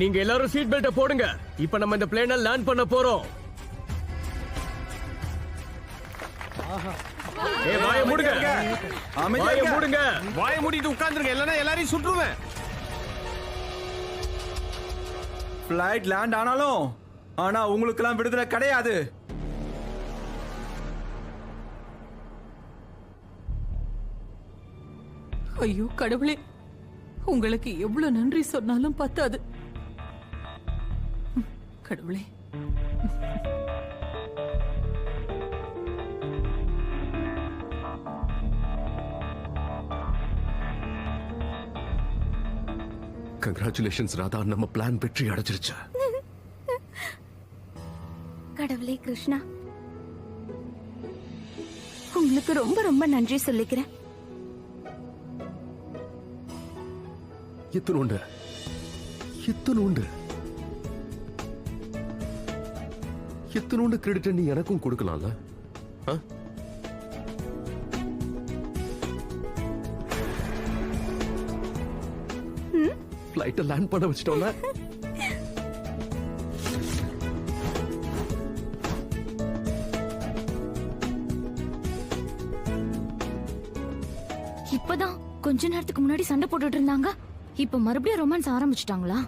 நீங்க எல்லாரும் சீட் பெல்ட்ட போடுங்க. இப்ப நம்ம இந்த பிளேனை லேண்ட் பண்ண போறோம். ஏய் வாய மூடுங்க. அமைதியா வாய. மூடுங்க. வாய மூடிட்டு உட்கார்ந்துருங்க. இல்லைன்னா எல்லாரையும் சுட்டுருவேன். ஃபிளைட் லேண்ட் ஆனாலும் ஆனா உங்களுக்கெல்லாம் விடுதலை கிடையாது. ஐயோ கடவுளே. உங்களுக்கு எவ்வளவு நன்றி சொன்னாலும் பத்தாது. கடவுளே. கங்க்ராச்சுலேஷன்ஸ் ராதா. நம்ம பிளான் வெற்றி அடைச்சிருச்சு கடவுளே கிருஷ்ணா. உங்களுக்கு ரொம்ப ரொம்ப நன்றி சொல்லிக்கிறேன். இத்தனோண்டு இத்தனோண்டு இத்தனோண்டு கிரெடிட் நீ எனக்கும் கொடுக்கலாம்ல? ஃப்ளைட்டை லேண்ட் பண்ண வச்சிட்டோம்ல? இப்பதான் கொஞ்ச நேரத்துக்கு முன்னாடி சண்டை போட்டுட்டு இருந்தாங்க. இப்ப மறுபடியும் ரொமான்ஸ் ஆரம்பிச்சிட்டாங்களா?